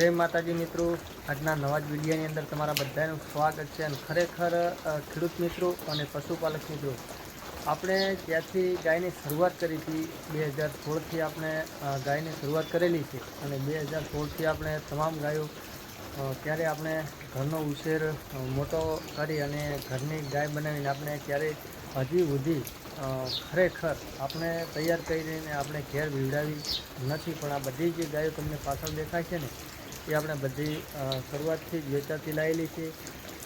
જય માતાજી મિત્રો. આજના નવા જ વિડીયોની અંદર તમારા બધાનું સ્વાગત છે અને ખરેખર ખેડૂત મિત્રો અને પશુપાલક મિત્રો. આપણે ત્યાંથી ગાયની શરૂઆત કરી હતી. બે હજાર સોળથી આપણે ગાયની શરૂઆત કરેલી છે અને બે હજાર સોળથી આપણે તમામ ગાયો ત્યારે આપણે ઘરનો ઉછેર મોટો કરી અને ઘરની ગાય બનાવીને આપણે ક્યારેય હજી સુધી ખરેખર આપણે તૈયાર કરીને આપણે ઘેર વિવડાવી નથી. પણ આ બધી જે ગાયો તમને પાછળ દેખાય છે ને એ આપણે બધી શરૂઆતથી જ વેચાતી લાવેલી છે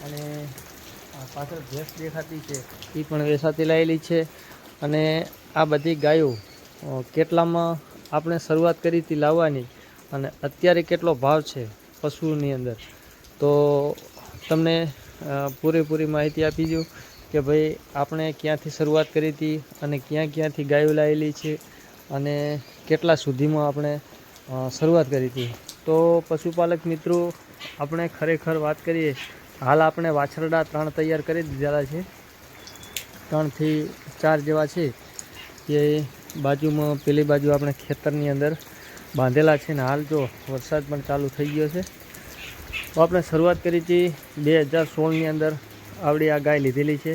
અને પાછળ ભેંસ દેખાતી છે, એ પણ વેચાતી લાવેલી છે. અને આ બધી ગાયો કેટલામાં આપણે શરૂઆત કરી હતી લાવવાની અને અત્યારે કેટલો ભાવ છે પશુની અંદર. તો તમને પૂરેપૂરી માહિતી આપી દઉં કે ભાઈ આપણે ક્યાંથી શરૂઆત કરી હતી અને ક્યાં ક્યાંથી ગાયો લાવેલી છે અને કેટલા સુધીમાં આપણે શરૂઆત કરી હતી. તો પશુપાલક મિત્રો, આપણે ખરેખર વાત કરીએ, હાલ આપણે વાછરડા ત્રણ તૈયાર કરી દીધેલા છે. ત્રણથી ચાર જેવા છે કે બાજુમાં, પેલી બાજુ આપણે ખેતરની અંદર બાંધેલા છે ને હાલ જો વરસાદ પણ ચાલુ થઈ ગયો છે. તો આપણે શરૂઆત કરી હતી બે હજાર સોળની અંદર આવડી આ ગાય લીધેલી છે.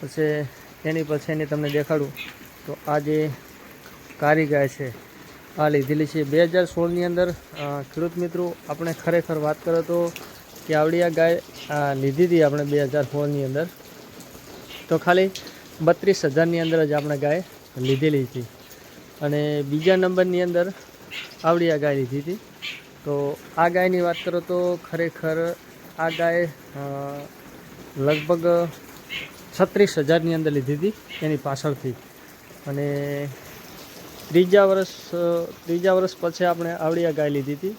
પછી એની પછીની તમને દેખાડું. તો આ જે કારી ગાય છે આ લીધેલી છે. બે હજાર સોળની અંદર ખેડૂત મિત્રો, આપણે ખરેખર વાત કરો તો કે આવડી આ ગાય લીધી હતી આપણે બે હજાર સોળની અંદર. તો ખાલી બત્રીસ હજારની અંદર જ આપણે ગાય લીધેલી હતી. અને બીજા નંબરની અંદર આવડી આ ગાય લીધી હતી. તો આ ગાયની વાત કરો તો ખરેખર આ ગાય લગભગ છત્રીસ હજારની અંદર લીધી હતી એની પાછળથી. અને ત્રીજા વર્ષ ત્રીજા વર્ષ પછી આપણે આવડી આ ગાય લીધી હતી.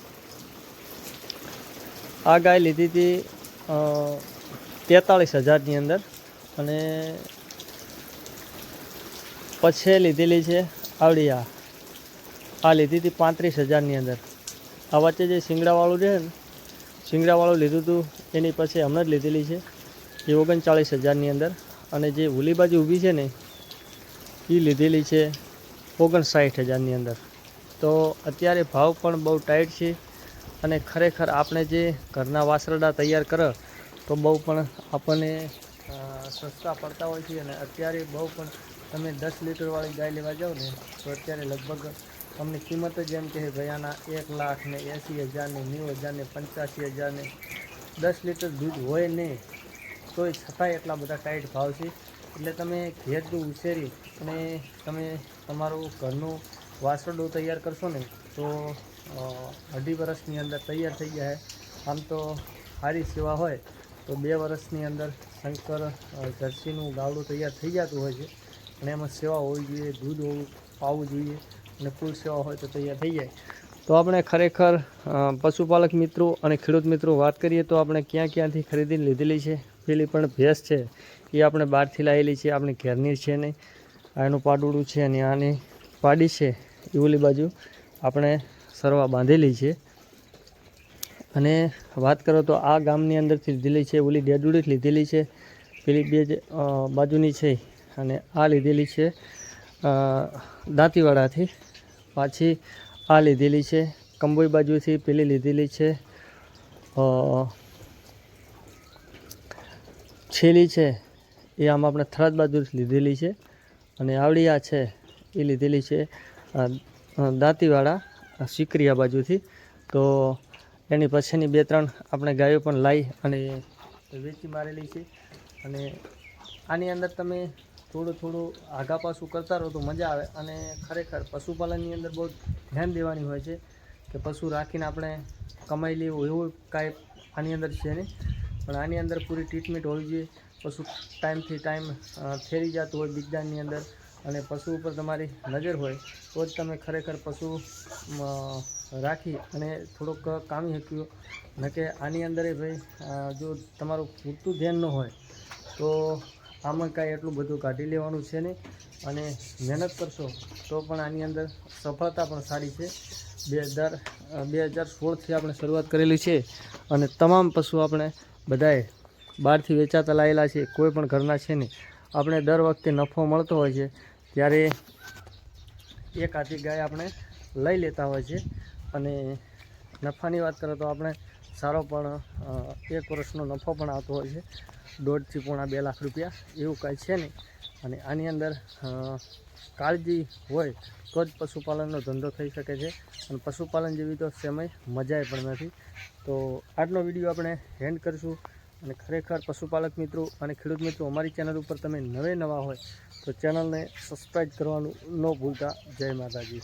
આ ગાય લીધી હતી તેતાળીસ હજારની અંદર અને પછી લીધેલી છે આવડી આ. લીધી હતી પાંત્રીસ હજારની અંદર. આ વચ્ચે જે શિંગડાવાળું છે ને, શિંગડાવાળું લીધું હતું, એની પછી હમણાં જ લીધેલી છે. એ ઓગણચાળીસ હજારની અંદર અને જે ઓલી ઊભી છે ને એ લીધેલી છે. ઓગણસાઠ હજારની અંદર. તો અત્યારે ભાવ પણ બહુ ટાઈટ છે અને ખરેખર આપણે જે ઘરના વાસરડા તૈયાર કરે, તો બહુ પણ આપણને સસ્તા પડતા હોય છે અને અત્યારે બહુ પણ તમે દસ લીટરવાળી ગાય લેવા જાઓ ને, તો અત્યારે લગભગ તમને કિંમત જ એમ કે આના એક લાખ ને એંસી હજાર ને નેવું હજાર ને પંચ્યાસી હજાર ને દસ લીટર દૂધ હોય નહીં તોય છતાંય એટલા બધા ટાઈટ ભાવ છે. એટલે તમે ઘેર જો ઉછેરી અને તમે તમારું ઘરનું વાસરડું તૈયાર કરશો ને, તો અઢી વર્ષની અંદર તૈયાર થઈ જાય આમ તો સારી સેવા હોય, તો બે વર્ષની અંદર શંકર જર્સીનું ગાવડું તૈયાર થઈ જતું હોય છે. અને એમાં સેવા હોવી જોઈએ, દૂધ હોવું, પાવું જોઈએ, અને ફૂલ સેવા હોય તો તૈયાર થઈ જાય. તો આપણે ખરેખર પશુપાલક મિત્રો અને ખેડૂત મિત્રો વાત કરીએ તો આપણે ક્યાં ક્યાંથી ખરીદીને લીધેલી છે, પેલી પણ ભેંસ છે. એ આપણે બહારથી લાવેલી છે, આપણી ઘેરની છે નહીં. આનું પાડુડું છે અને આની પાડી છે, એ ઓલી બાજુ આપણે સરવા બાંધેલી છે. અને વાત કરો તો આ ગામની અંદરથી લીધેલી છે, ઓલી ડેડુડી લીધેલી છે, પેલી બે બાજુની છે અને આ લીધેલી છે દાંતીવાડાથી પાછી આ લીધેલી છે, કંબોઈ બાજુથી પેલી લીધેલી છે છેલી છે એ આમ આપણે થરાદ બાજુ લીધેલી છે. અને આવડી છે, એ લીધેલી છે દાંતીવાડા સિકરિયા બાજુથી. તો એની પછીની બે ત્રણ આપણે ગાયો પણ લાવી અને વેચી મારેલી છે. અને આની અંદર તમે થોડું થોડું આગા પાછું કરતા રહો તો મજા આવે. અને ખરેખર પશુપાલનની અંદર બહુ ધ્યાન દેવાની હોય છે કે પશુ રાખીને આપણે કમાઈ લેવું એવું કાંઈ આની અંદર છે નહીં. પણ આની અંદર પૂરી ટ્રીટમેન્ટ હોવી જોઈએ. પશુ ટાઈમથી ટાઈમ ફેરી જતું હોય વિજ્ઞાનની અંદર અને પશુ ઉપર તમારી નજર હોય, તો જ તમે ખરેખર પશુ રાખી અને થોડુંક કામી શક્યું. ન કે આની અંદર ભાઈ જો તમારું પૂરતું ધ્યાન ન હોય, તો આમાં કાંઈ એટલું બધું કાઢી લેવાનું છે નહીં. અને મહેનત કરશો, તો પણ આની અંદર સફળતા પણ સારી છે. બે હજાર બે હજાર સોળથી આપણે શરૂઆત કરેલી છે અને તમામ પશુ આપણે બધાએ બહારથી વેચાતા લાવેલા છે, કોઈ પણ ઘરના છે નહીં. આપણે દર વખતે નફો મળતો હોય છે, ત્યારે એક આધી ગાય આપણે લઈ લેતા હોય છે. અને નફાની વાત કરો તો આપણે સારો પણ એક વર્ષનો નફો પણ આવતો હોય છે. દોઢથી પોણા બે લાખ રૂપિયા એવું કાંઈ છે નહીં. અને આની અંદર કાળજી હોય તો જ પશુપાલનનો ધંધો થઈ શકે છે. અને પશુપાલન જેવી તો સમય મજાએ પણ નથી. તો આજનો વીડિયો આપણે હેન્ડ કરીશું. અને ખરેખર પશુપાલક મિત્રો અને ખેડૂત મિત્રો, અમારી ચેનલ ઉપર તમે નવે નવા હોય તો ચેનલને સબસ્ક્રાઈબ કરવાનું ન ભૂલતા. જય માતાજી.